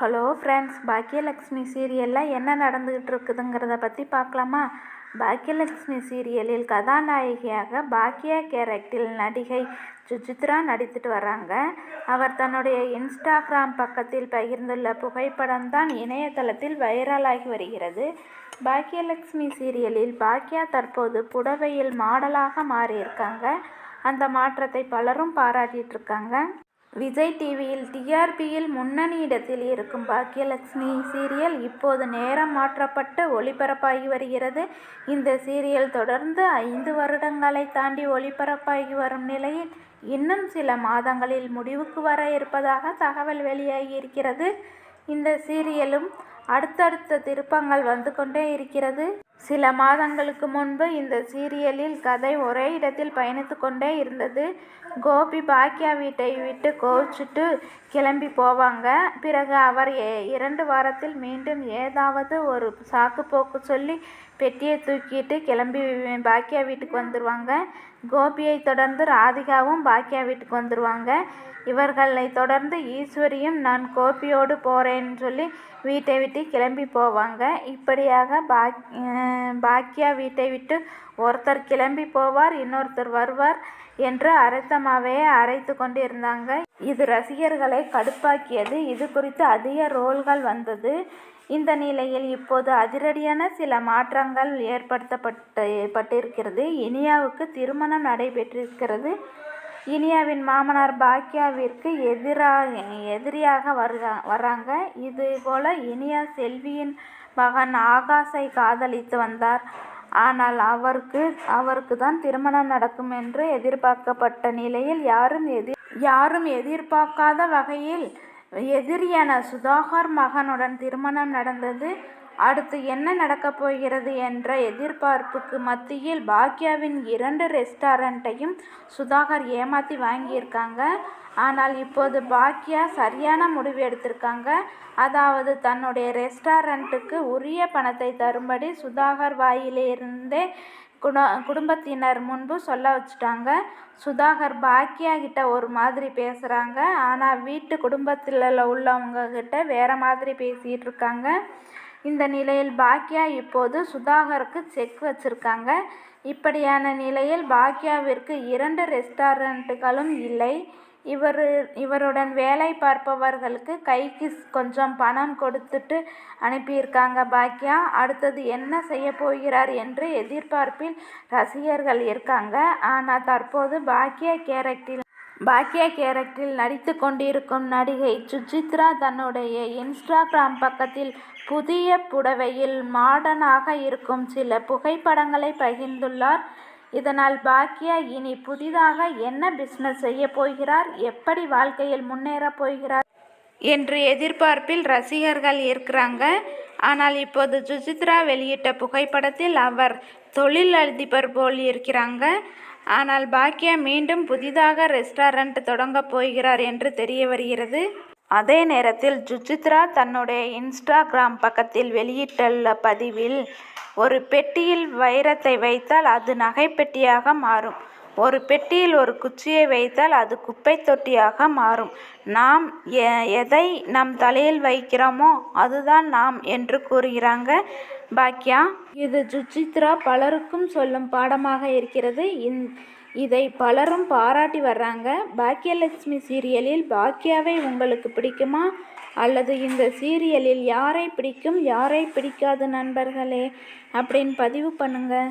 Hello friends Bhagyalakshmi சீரியலில் என்ன நடந்துக்கிட்டு இருக்குதுங்கிறத பற்றி பார்க்கலாமா? பாக்கியலக்ஷ்மி சீரியலில் கதாநாயகியாக பாக்கியா கேரக்டில் நடிகை சுஜித்ரா நடித்துட்டு வராங்க அவர் தன்னுடைய இன்ஸ்டாகிராம் பக்கத்தில் பகிர்ந்துள்ள புகைப்படம் தான் இணையதளத்தில் வைரலாகி வருகிறது. பாக்கியலக்ஷ்மி சீரியலில் பாக்கியா தற்போது புடவையில் மாடலாக மாறியிருக்காங்க. அந்த மாற்றத்தை பலரும் பாராட்டிட்டு இருக்காங்க. விஜய் டிவியில் டிஆர்பியில் முன்னணி இடத்தில் இருக்கும் பாக்கியலட்சுமி சீரியல் இப்போது நேரம் மாற்றப்பட்டு ஒளிபரப்பாகி வருகிறது. இந்த சீரியல் தொடர்ந்து ஐந்து வருடங்களை தாண்டி ஒளிபரப்பாகி வரும் நிலையில் இன்னும் சில மாதங்களில் முடிவுக்கு வர இருப்பதாக தகவல் வெளியாகி இருக்கிறது. இந்த சீரியலும் அடுத்தடுத்த திருப்பங்கள் வந்து கொண்டே இருக்கிறது. சில மாதங்களுக்கு முன்பு இந்த சீரியலில் கதை ஒரே இடத்தில் பயணித்து கொண்டே இருந்தது. கோபி பாக்கியா வீட்டை விட்டு கோச்சிட்டு கிளம்பி போவாங்க. பிறகு அவர் இரண்டு வாரத்தில் மீண்டும் ஏதாவது ஒரு சாக்கு போக்கு சொல்லி பெட்டியை தூக்கிட்டு கிளம்பி பாக்கியா வீட்டுக்கு வந்துடுவாங்க கோபியை தொடர்ந்து ராதிகாவும் பாக்கியா வீட்டுக்கு வந்துடுவாங்க இவர்களை தொடர்ந்து ஈஸ்வரியும் நான் கோபியோடு போகிறேன்னு சொல்லி வீட்டை விட்டு கிளம்பி போவாங்க. இப்படியாக பாக் பாக்கியா வீட்டை விட்டு ஒருத்தர் கிளம்பி போவார் இன்னொருத்தர் வருவார் என்று அரைத்தமாவே அரைத்து கொண்டு இருந்தாங்க இது ரசிகர்களை கடுப்பாக்கியது. இது குறித்து அதிக ரோல்கள் வந்தது. இந்த நிலையில் இப்போது அதிரடியான சில மாற்றங்கள் ஏற்படுத்தப்பட்டு பட்டிருக்கிறது இனியாவுக்கு திருமணம் நடைபெற்றிருக்கிறது. இனியாவின் மாமனார் பாக்கியாவிற்கு எதிராக எதிரியாக வருகா வராங்க. இது போல் இனியா செல்வியின் மகன் ஆகாஷை காதலித்து வந்தார். ஆனால் அவருக்கு அவருக்கு தான் திருமணம் நடக்கும் என்று எதிர்பார்க்கப்பட்ட நிலையில் யாரும் எதிர் யாரும் எதிர்பார்க்காத வகையில் எதிரியான சுதாகர் மகனுடன் திருமணம் நடந்தது அடுத்து என்ன நடக்கப் போகிறது என்ற எதிர்பார்ப்புக்கு மத்தியில் பாக்யாவின் இரண்டு ரெஸ்டாரண்ட்டையும் சுதாகர் ஏமாற்றி வாங்கியிருக்காங்க. ஆனால் இப்போது பாக்யா சரியான முடிவு எடுத்திருக்காங்க. அதாவது தன்னுடைய ரெஸ்டாரண்ட்டுக்கு உரிய பணத்தை தரும்படி சுதாகர் வாயிலிருந்தே குட குடும்பத்தினர் முன்பு சொல்ல வச்சுட்டாங்க. சுதாகர் பாக்கியா கிட்ட ஒரு மாதிரி பேசுகிறாங்க ஆனால் வீட்டு குடும்பத்தில் உள்ளவங்க கிட்ட வேறு மாதிரி பேசிகிட்டு இருக்காங்க. இந்த நிலையில் பாக்யா இப்போது சுதாகருக்கு செக் வச்சுருக்காங்க. இப்படியான நிலையில் பாக்யாவிற்கு இரண்டு ரெஸ்டாரண்ட்டுகளும் இல்லை. இவர் இவருடன் வேலை பார்ப்பவர்களுக்கு கைக்கு கொஞ்சம் பணம் கொடுத்துட்டு அனுப்பியிருக்காங்க பாக்யா. அடுத்தது என்ன செய்ய போகிறார் என்று எதிர்பார்ப்பில் ரசிகர்கள் இருக்காங்க. ஆனால் தற்போது பாக்யா கேரக்டில் பாக்யா கேரக்டரில் நடித்து கொண்டிருக்கும் நடிகை சுஜித்ரா தன்னுடைய இன்ஸ்டாகிராம் பக்கத்தில் புதிய புடவையில் மாடனாக இருக்கும் சில புகைப்படங்களை பகிர்ந்துள்ளார். இதனால் பாக்யா இனி புதிதாக என்ன பிஸ்னஸ் செய்ய போகிறார்? எப்படி வாழ்க்கையில் முன்னேறப் போகிறார்? என்று எதிர்பார்ப்பில் ரசிகர்கள் இருக்கிறாங்க. ஆனால் இப்போது சுசித்ரா வெளியிட்ட புகைப்படத்தில் அவர் தொழில் அதிபர் போல் இருக்கிறாங்க. ஆனால் பாக்யா மீண்டும் புதிதாக ரெஸ்டாரண்ட் தொடங்கப் போகிறார் என்று தெரிய வருகிறது. அதே நேரத்தில் ஜுஜித்ரா தன்னுடைய இன்ஸ்டாகிராம் பக்கத்தில் வெளியிட்டுள்ள பதிவில் ஒரு பெட்டியில் வைரத்தை வைத்தால் அது நகைப்பெட்டியாக மாறும். ஒரு பெட்டியில் ஒரு குச்சியை வைத்தால் அது குப்பை தொட்டியாக மாறும். நாம் எதை நம் தலையில் வைக்கிறோமோ அதுதான் நாம் என்று கூறுகிறாங்க பாக்யா. இது சுச்சித்ரா பலருக்கும் சொல்லும் பாடமாக இருக்கிறது. இந் இதை பலரும் பாராட்டி வர்றாங்க. பாக்கியலட்சுமி சீரியலில் பாக்கியாவை உங்களுக்கு பிடிக்குமா? அல்லது இந்த சீரியலில் யாரை பிடிக்கும்? யாரை பிடிக்காது நண்பர்களே? அப்படின்னு பதிவு பண்ணுங்கள்